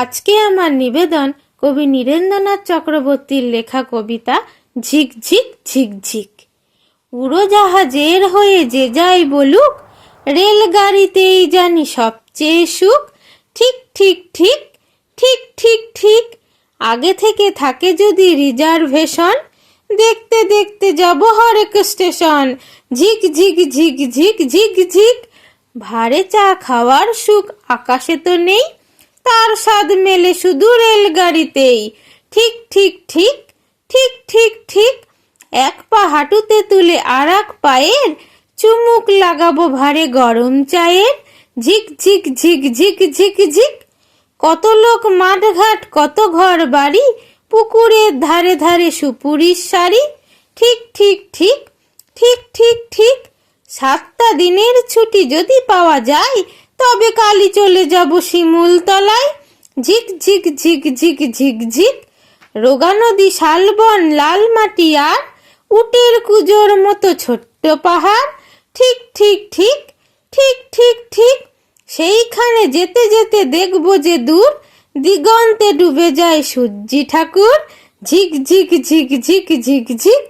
আজকে আমার নিবেদন কবি নীরেন্দ্রনাথ চক্রবর্তীর লেখা কবিতা ঝিকঝিক ঝিকঝিক উড়োজাহাজের হয়ে যে যাই বলুক, রেলগাড়িতেই জানি সবচেয়ে সুখ। ঠিক ঠিক ঠিক ঠিক ঠিক ঠিক, আগে থেকে থাকে যদি রিজার্ভেশন। দেখতে দেখতে যাব হরেক স্টেশন। ঝিক ঝিক ঝিক ঝিক ঝিক ঝিক। ভারে চা খাওয়ার সুখ আকাশে তো নেই। তার স্বাদ মেলে শুধু রেলগাড়িতেই ঠিক ঠিক ঠিক ঠিক ঠিক ঠিক এক পা হাঁটুতে তুলে আর এক পায়ের চুমুক লাগাবো ভারে গরম চায়ের ঝিক ঝিক ঝিক ঝিক ঝিক ঝিক কত লোক মাঠঘাট কত ঘর বাড়ি পুকুরের ধারে ধারে সুপুরির শাড়ি ঠিক ঠিক ঠিক ঠিক ঠিক ঠিক সাতটা দিনের ছুটি যদি পাওয়া যায় তবে কালি চলে যাব শিমুল তলায় ঝিক ঝিক ঝিক ঝিক ঝিক ঝিক। রোগা নদী, শালবন, লাল মাটি আর উটের কুজোর মতো ছোট্ট পাহাড়। ঠিক ঠিক ঠিক ঠিক ঠিক ঠিক। সেইখানে যেতে যেতে দেখব যে দূর দিগন্তে ডুবে যায় সূর্যি ঠাকুর। ঝিক ঝিক ঝিক ঝিক ঝিক ঝিক।